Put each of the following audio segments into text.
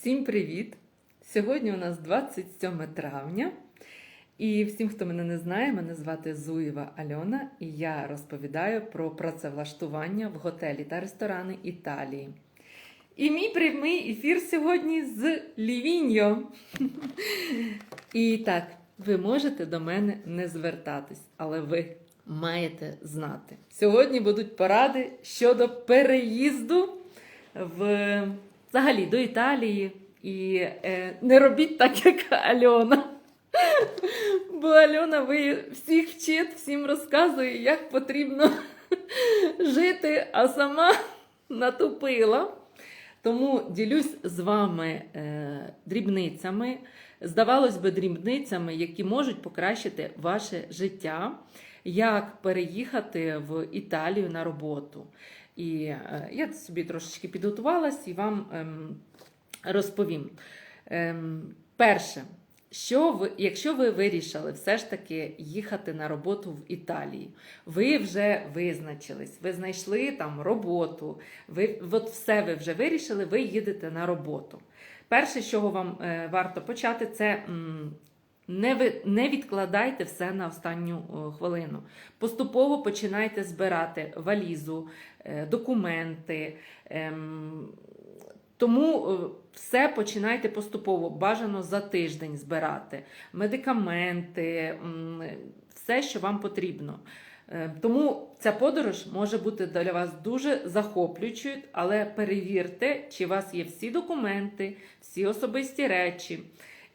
Всім привіт! Сьогодні у нас 27 травня. І всім, хто мене не знає, мене звати Зуєва Альона, і я розповідаю про працевлаштування в готелі та ресторани Італії. І мій прямий ефір сьогодні з Лівіньо. І так, ви можете до мене не звертатись, але ви маєте знати. Сьогодні будуть поради щодо переїзду в взагалі до Італії. І е, не робіть так, як Альона. Бо Альона ви всіх вчить, всім розказує, як потрібно жити, а сама натупила. Тому ділюсь з вами е, дрібницями, здавалось би, дрібницями, які можуть покращити ваше життя, як переїхати в Італію на роботу. І е, я собі трошечки підготувалась і вам ем, розповім. Ем, перше, що ви, якщо ви вирішили все ж таки їхати на роботу в Італії, ви вже визначились, ви знайшли там роботу, ви от все ви вже вирішили, ви їдете на роботу. Перше, з чого вам е, варто почати, це не, ви, не відкладайте все на останню хвилину. Поступово починайте збирати валізу, е, документи. ем, тому е, все починайте поступово, бажано за тиждень збирати медикаменти, все, що вам потрібно. Е, Тому ця подорож може бути для вас дуже захоплюючою, але перевірте, чи у вас є всі документи, всі особисті речі.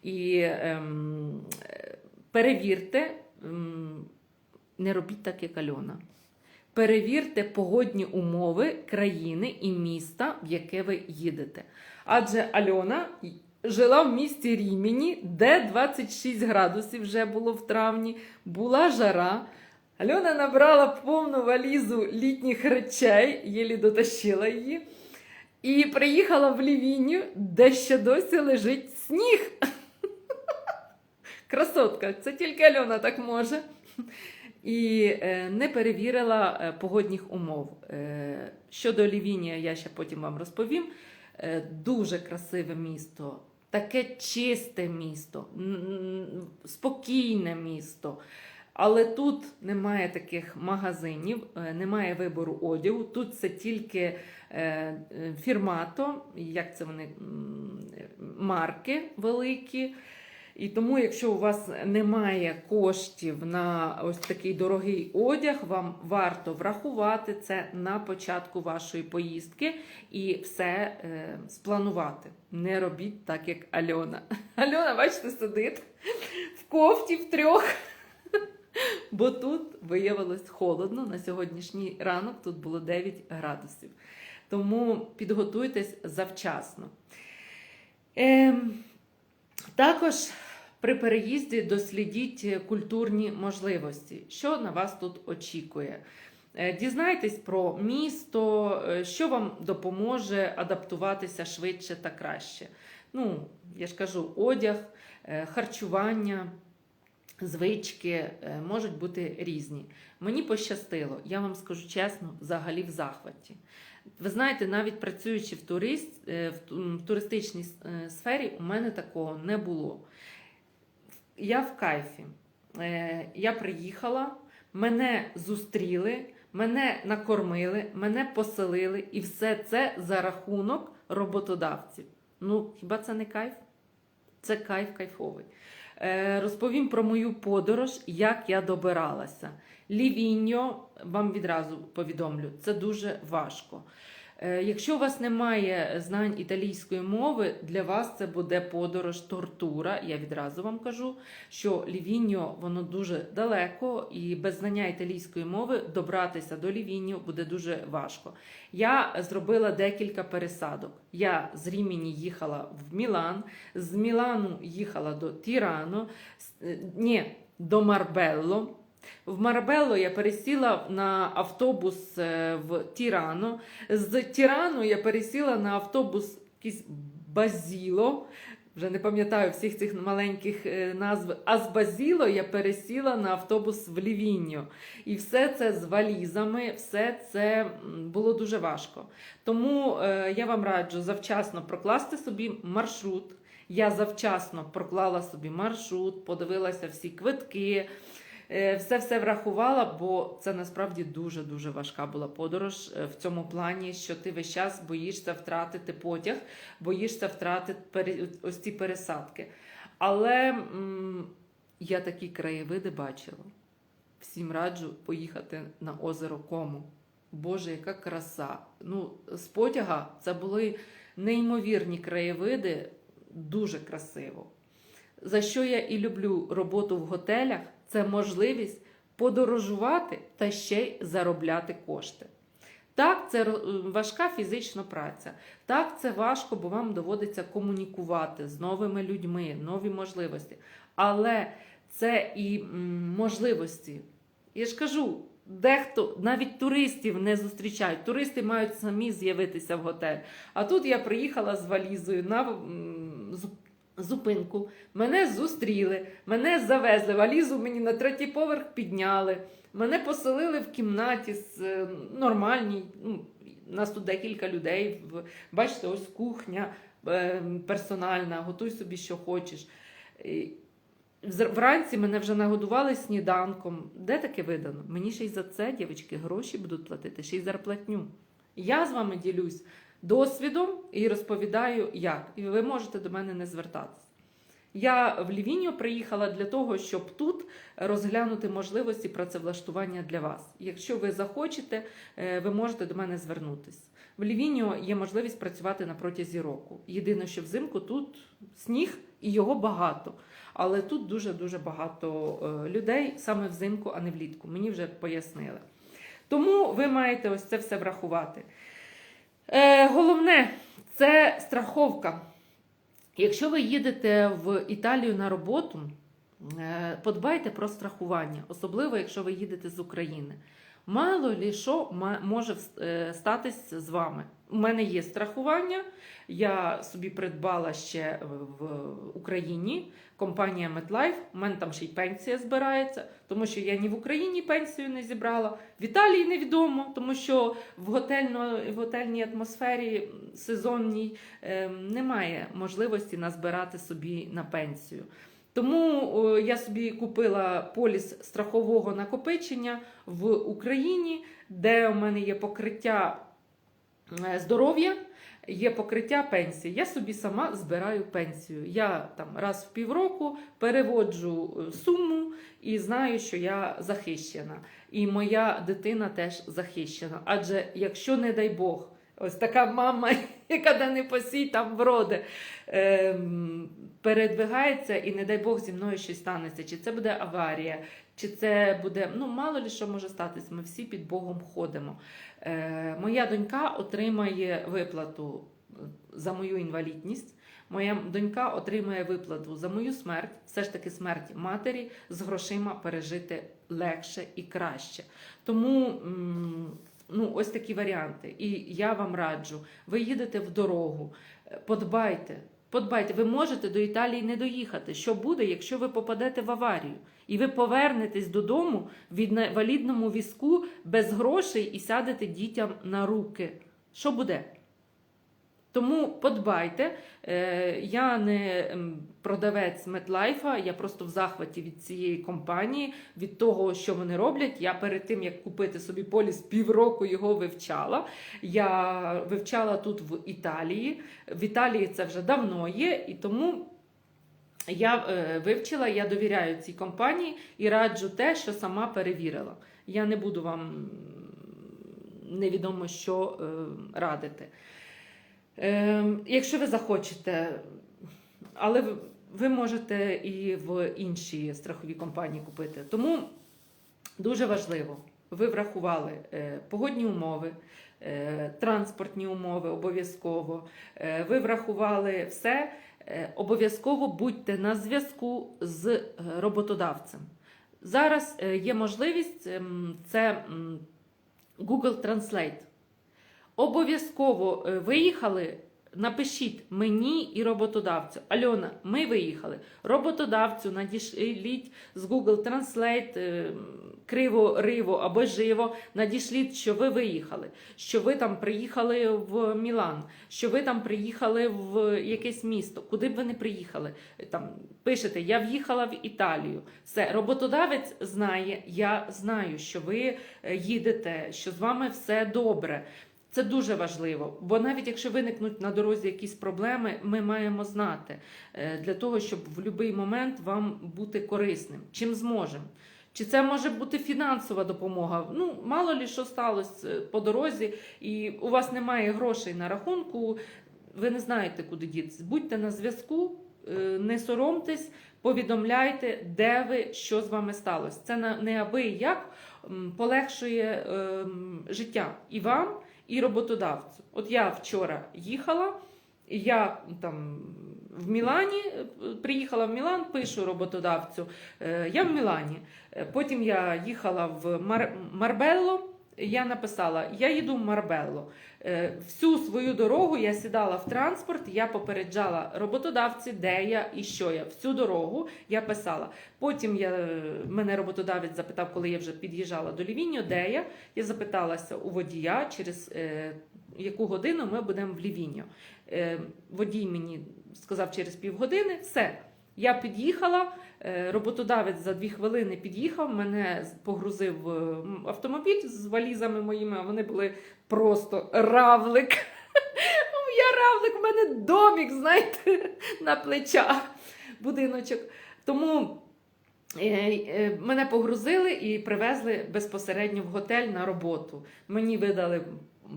І ем, перевірте, ем, не робіть так, як Альона. Перевірте погодні умови країни і міста, в яке ви їдете. Адже Альона жила в місті Рімені, де 26 градусів вже було в травні, була жара. Альона набрала повну валізу літніх речей, єлі дотащила її. І приїхала в Лівіню, де ще досі лежить сніг. Красотка, це тільки Альона так може. І е, не перевірила е, погодних умов. Е, щодо Лівінія, я ще потім вам розповім. Дуже красиве місто, таке чисте місто, спокійне місто. Але тут немає таких магазинів, немає вибору одягу. Тут це тільки фірмато, як це вони марки великі. І тому, якщо у вас немає коштів на ось такий дорогий одяг, вам варто врахувати це на початку вашої поїздки і все е, спланувати. Не робіть так, як Альона. Альона, бачите, сидить в кофті в трьох. Бо тут виявилось холодно. На сьогоднішній ранок тут було 9 градусів. Тому підготуйтесь завчасно. Ем, також при переїзді дослідіть культурні можливості, що на вас тут очікує. Е, Дізнайтесь про місто, е, що вам допоможе адаптуватися швидше та краще. Ну, я ж кажу, одяг, е, харчування, звички е, можуть бути різні. Мені пощастило, я вам скажу чесно, взагалі в захваті. Ви знаєте, навіть працюючи в, турист, е, в туристичній е, сфері, у мене такого не було. Я в кайфі. Е, Я приїхала, мене зустріли, мене накормили, мене поселили, і все це за рахунок роботодавців. Ну, хіба це не кайф? Це кайф кайфовий. Е, Розповім про мою подорож, як я добиралася. Лівіньо, вам відразу повідомлю, це дуже важко. Е, Якщо у вас немає знань італійської мови, для вас це буде подорож тортура. Я відразу вам кажу, що Лівіньо воно дуже далеко, і без знання італійської мови добратися до Лівіньо буде дуже важко. Я зробила декілька пересадок. Я з Рімені їхала в Мілан, з Мілану їхала до Тірано, е, ні, до Марбелло. В Марбелло я пересіла на автобус е, в Тірано. З Тірано я пересіла на автобус якийсь Базіло. Вже не пам'ятаю всіх цих маленьких е, назв. А з Базіло я пересіла на автобус в Лівінню. І все це з валізами, все це було дуже важко. Тому е, я вам раджу завчасно прокласти собі маршрут. Я завчасно проклала собі маршрут, подивилася всі квитки, все все врахувала, бо це насправді дуже дуже важка була подорож е, в цьому плані, що ти весь час боїшся втратити потяг, боїшся втратити ось ці пересадки. Але м, я такі краєвиди бачила. Всім раджу поїхати на озеро Кому. Боже, яка краса! Ну, з потяга це були неймовірні краєвиди, дуже красиво. За що я і люблю роботу в готелях, це можливість подорожувати та ще й заробляти кошти. Так, це важка фізична праця. Так, це важко, бо вам доводиться комунікувати з новими людьми, нові можливості. Але це і можливості. Я ж кажу, дехто навіть туристів не зустрічають. Туристи мають самі з'явитися в готель. А тут я приїхала з валізою на зупинку. Мене зустріли, мене завезли. Валізу мені на третій поверх підняли. Мене поселили в кімнаті з е, нормальній. Ну, нас тут декілька людей. В- Бачите, ось кухня е, персональна, готуй собі, що хочеш. Вранці мене вже нагодували сніданком. Де таке видано? Мені ще й за це, дівчатки, гроші будуть платити, ще й зарплатню. Я з вами ділюсь досвідом і розповідаю, як. І ви можете до мене не звертатися. Я в Лівінію приїхала для того, щоб тут розглянути можливості працевлаштування для вас. Якщо ви захочете, е, ви можете до мене звернутися. В Лівінію є можливість працювати на протязі року. Єдине, що взимку тут сніг і його багато. Але тут дуже-дуже багато е, людей саме взимку, а не влітку. Мені вже пояснили. Тому ви маєте ось це все врахувати. Е, головне це страховка. Якщо ви їдете в Італію на роботу, е, подбайте про страхування, особливо якщо ви їдете з України. Мало лі що може е, статись з вами. У мене є страхування, я собі придбала ще в Україні компанія MetLife. У мене там ще й пенсія збирається, тому що я ні в Україні пенсію не зібрала, в Італії невідомо, тому що в, готельно, в готельній атмосфері сезонній е, немає можливості назбирати собі на пенсію. Тому я собі купила поліс страхового накопичення в Україні, де у мене є покриття е, здоров'я, є покриття пенсії. Я собі сама збираю пенсію. Я там раз в півроку переводжу е, суму і знаю, що я захищена. І моя дитина теж захищена. Адже якщо, не дай Бог, ось така мама, яка де не посій, там вроде, ем, передвигається, і не дай Бог зі мною щось станеться. Чи це буде аварія, чи це буде, ну мало ли що може статись, ми всі під Богом ходимо. Е, моя донька отримає виплату е, за мою інвалідність. Моя донька отримає виплату за мою смерть, все ж таки смерть матері з грошима пережити легше і краще. Тому ось такі варіанти. І я вам раджу: ви їдете в дорогу, подбайте. Подбайте, ви можете до Італії не доїхати. Що буде, якщо ви попадете в аварію? І ви повернетесь додому в інвалідному візку без грошей і сядете дітям на руки. Що буде? Тому подбайте. Е, Я не ем, продавець Метлайфа, я просто в захваті від цієї компанії, від того, що вони роблять. Я перед тим, як купити собі поліс, півроку його вивчала. Я вивчала тут в Італії. В Італії це вже давно є, і тому. Я е, вивчила, я довіряю цій компанії і раджу те, що сама перевірила. Я не буду вам невідомо що е, радити. Е, якщо ви захочете, але ви, можете і в інші страхові компанії купити. Тому дуже важливо, ви врахували е, погодні умови, е, транспортні умови обов'язково. Е, ви врахували все. Обов'язково будьте на зв'язку з роботодавцем. Зараз є можливість ем, це Google Translate. Обов'язково е, виїхали, Напишіть мені і роботодавцю. Альона, ми виїхали. Роботодавцю надішліть з Google Translate е, криво, риво або живо. Надішліть, що ви виїхали, що ви там приїхали в Мілан, що ви там приїхали в якесь місто, куди б ви не приїхали. Там пишете, я в'їхала в Італію. Все, роботодавець знає, я знаю, що ви е, їдете, що з вами все добре. Це дуже важливо, бо навіть якщо виникнуть на дорозі якісь проблеми, ми маємо знати е, для того, щоб в будь-який момент вам бути корисним. Чим зможемо. Чи це може бути фінансова допомога? Ну, мало лі що сталося е, по дорозі, і у вас немає грошей на рахунку, ви не знаєте, куди дітися. Будьте на зв'язку, е, не соромтесь, повідомляйте, де ви, що з вами сталося. Це неабияк полегшує ем, життя і вам, і роботодавцю. От я вчора їхала, я там в Мілані е, приїхала в Мілан, пишу роботодавцю. е, Я в Мілані. Е, Потім я їхала в Мар... Марбелло. Я написала: я їду в Марбелло. Е, Всю свою дорогу я сідала в транспорт, я попереджала роботодавці, де я і що я. Всю дорогу я писала. Потім я, е, мене роботодавець запитав, коли я вже під'їжджала до Лівіньо, де я. Я запиталася у водія, через е, яку годину ми будемо в Лівіньо. Е, водій мені сказав через півгодини, все. Я під'їхала, роботодавець за дві хвилини під'їхав, мене погрузив в автомобіль з валізами моїми, а вони були просто равлик. Я равлик, в мене домік, знаєте, на плечах, будиночок. Тому е, е, мене погрузили і привезли безпосередньо в готель на роботу. Мені видали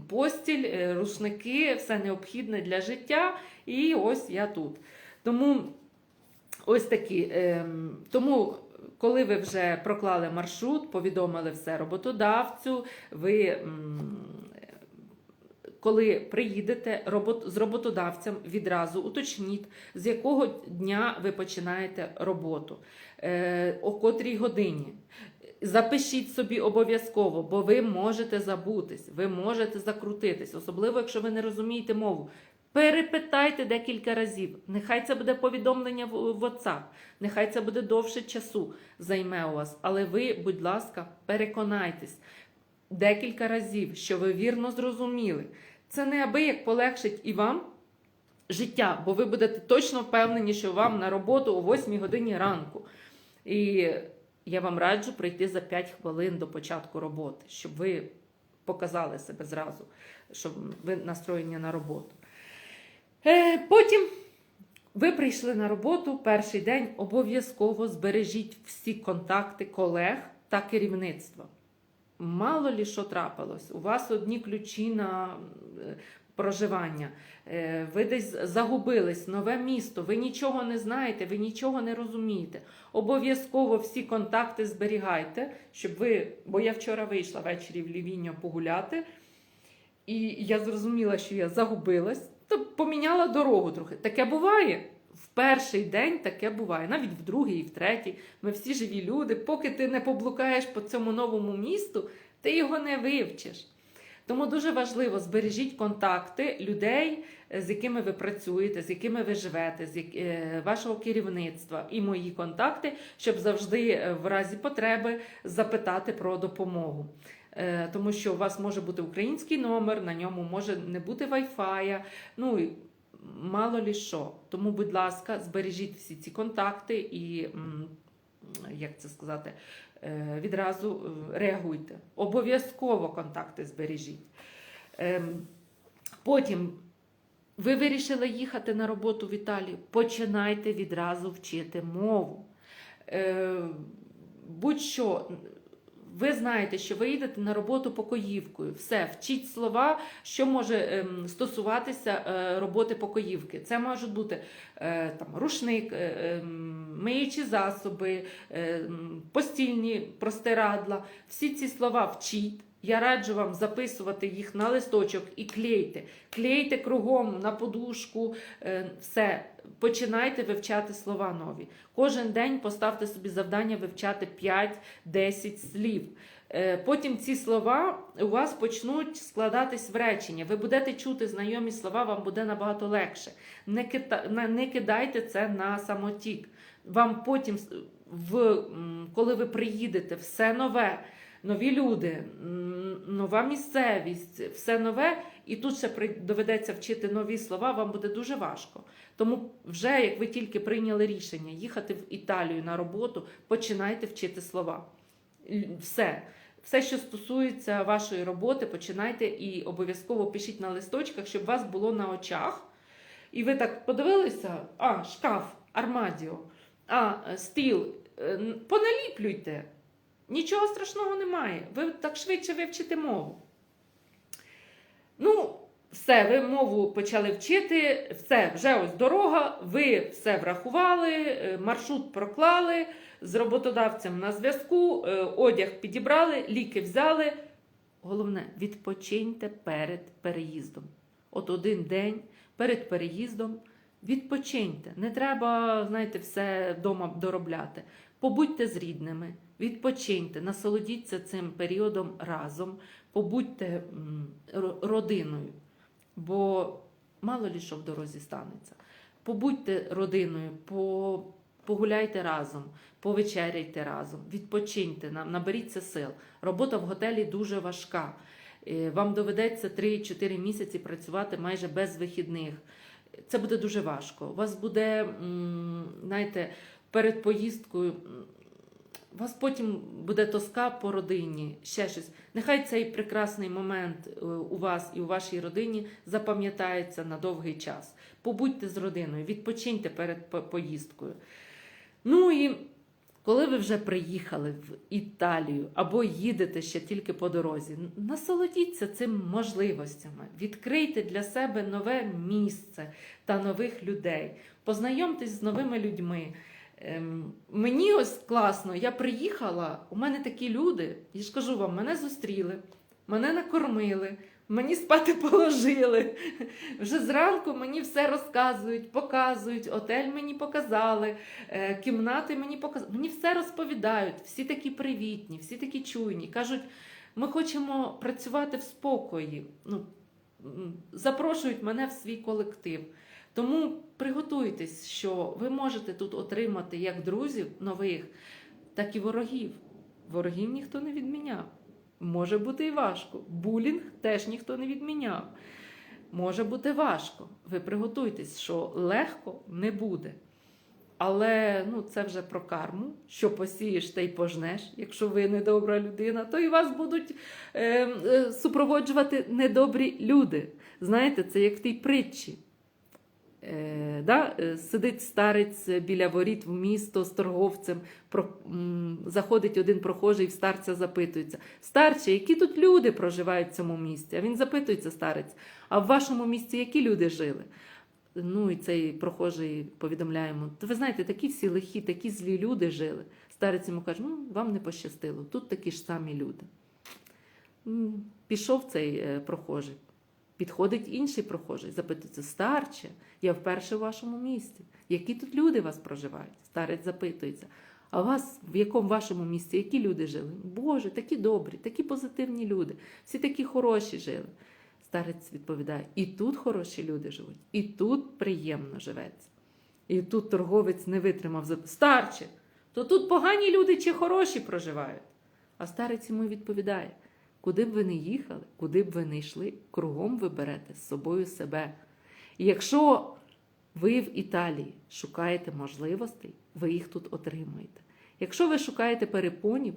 постіль, е, рушники, все необхідне для життя. І ось я тут. Тому ось такі. ем, тому, коли ви вже проклали маршрут, повідомили все роботодавцю, ви. Коли приїдете з роботодавцем, відразу уточніть, з якого дня ви починаєте роботу, е, о котрій годині. Запишіть собі обов'язково, бо ви можете забутись, ви можете закрутитись, особливо якщо ви не розумієте мову. Перепитайте декілька разів. Нехай це буде повідомлення в WhatsApp, нехай це буде довше часу займе у вас. Але ви, будь ласка, переконайтесь декілька разів, що ви вірно зрозуміли. Це неабияк полегшить і вам життя, бо ви будете точно впевнені, що вам на роботу о 8 годині ранку. І я вам раджу прийти за 5 хвилин до початку роботи, щоб ви показали себе зразу, щоб ви настроєні на роботу. Е, потім ви прийшли на роботу перший день, обов'язково збережіть всі контакти колег та керівництва. Мало лі що трапилось, у вас одні ключі на е, проживання, е, ви десь загубились, нове місто, ви нічого не знаєте, ви нічого не розумієте. Обов'язково всі контакти зберігайте, щоб ви. Бо я вчора вийшла ввечері в Лівіньо погуляти, і я зрозуміла, що я загубилась, то поміняла дорогу трохи. Таке буває. В перший день таке буває, навіть в другий і в третій. Ми всі живі люди. Поки ти не поблукаєш по цьому новому місту, ти його не вивчиш. Тому дуже важливо збережіть контакти людей, з якими ви працюєте, з якими ви живете, з е, вашого керівництва і мої контакти, щоб завжди е, в разі потреби запитати про допомогу. Е, Тому що у вас може бути український номер, на ньому може не бути вайфая. Ну мало лі що. Тому, будь ласка, збережіть всі ці контакти і, як це сказати, е, відразу е, реагуйте. Обов'язково контакти збережіть. Ем, Потім ви вирішили їхати на роботу в Італію. Починайте відразу вчити мову. Будь-що. Ви знаєте, що ви їдете на роботу покоївкою. Все, вчіть слова, що може ем, стосуватися е, роботи покоївки. Це можуть бути е, там, рушник, е, ем, миючі засоби, постільні простирадла. Всі ці слова вчіть, Я раджу вам записувати їх на листочок і клейте. Клейте кругом на подушку, е, все. Починайте вивчати слова нові. Кожен день поставте собі завдання вивчати 5-10 слів. Е, Потім ці слова у вас почнуть складатись в речення. Ви будете чути знайомі слова, вам буде набагато легше. Не, кидайте це на самотік. Вам потім, коли ви приїдете, все нове, нові люди, нова місцевість, все нове, і тут ще доведеться вчити нові слова, вам буде дуже важко. Тому, вже як ви тільки прийняли рішення їхати в Італію на роботу, починайте вчити слова. Все. Все, що стосується вашої роботи, починайте і обов'язково пишіть на листочках, щоб вас було на очах. І ви так подивилися: а, шкаф, армадіо, а, стіл. Е, Поналіплюйте. Нічого страшного немає. Ви так швидше вивчите мову. Ну, все, ви мову почали вчити, все, вже ось дорога, ви все врахували, е, маршрут проклали, з роботодавцем на зв'язку, е, одяг підібрали, ліки взяли. Головне, відпочиньте перед переїздом. От один день перед переїздом відпочиньте. Не треба, знаєте, все вдома доробляти. Побудьте з рідними, відпочиньте, насолодіться цим періодом разом, побудьте родиною, бо мало лі що в дорозі станеться. Побудьте родиною, погуляйте разом, повечеряйте разом, відпочиньте, на- наберіться сил. Робота в готелі дуже важка. Е, Вам доведеться 3-4 місяці працювати майже без вихідних. Це буде дуже важко. У вас буде, знаєте, перед поїздкою. У вас потім буде тоска по родині, ще щось. Нехай цей прекрасний момент е, у вас і у вашій родині запам'ятається на довгий час. Побудьте з родиною, відпочиньте перед поїздкою. Ну і коли ви вже приїхали в Італію або їдете ще тільки по дорозі, насолодіться цим можливостями, відкрийте для себе нове місце та нових людей, познайомтесь з новими людьми. Ем, мені ось класно, я приїхала, у мене такі люди, я ж кажу вам, мене зустріли, мене накормили, мені спати положили. Вже зранку мені все розказують, показують, отель мені показали, е, кімнати мені показали. Мені все розповідають, всі такі привітні, всі такі чуйні. Кажуть, ми хочемо працювати в спокої. Ну, запрошують мене в свій колектив. Тому приготуйтесь, що ви можете тут отримати як друзів нових, так і ворогів. Ворогів ніхто не відміняв. Може бути і важко. Булінг теж ніхто не відміняв. Може бути важко. Ви приготуйтесь, що легко не буде. Але ну, це вже про карму. Що посієш, те й пожнеш. Якщо ви недобра людина, то і вас будуть е, е, супроводжувати недобрі люди. Знаєте, це як в тій притчі. Е, да? е, Сидить старець біля воріт в місто з торговцем, про, заходить один прохожий в старця запитується: Старче, які тут люди проживають в цьому місті? А він запитується, старець, а в вашому місті які люди жили? Ну і цей прохожий повідомляє йому: то ви знаєте, такі всі лихі, такі злі люди жили. Старець йому каже: ну, вам не пощастило, тут такі ж самі люди. Пішов цей е, прохожий. Підходить інший прохожий, запитується, старче, я вперше в вашому місті. Які тут люди вас проживають? Старець запитується. А вас в якому вашому місті які люди жили? Боже, такі добрі, такі позитивні люди, всі такі хороші жили. Старець відповідає: і тут хороші люди живуть, і тут приємно живеться. І тут торговець не витримав Старче, то тут погані люди чи хороші проживають? А старець йому відповідає: куди б ви не їхали, куди б ви не йшли, кругом ви берете з собою себе. І якщо ви в Італії шукаєте можливостей, ви їх тут отримаєте. Якщо ви шукаєте перепонів,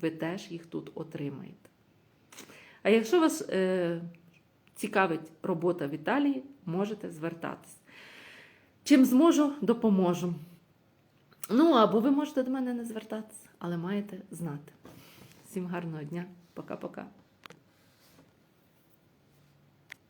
ви теж їх тут отримаєте. А якщо вас е, цікавить робота в Італії, можете звертатись. Чим зможу, допоможу. Ну, або ви можете до мене не звертатися, але маєте знати. Всім гарного дня. Пока-пока.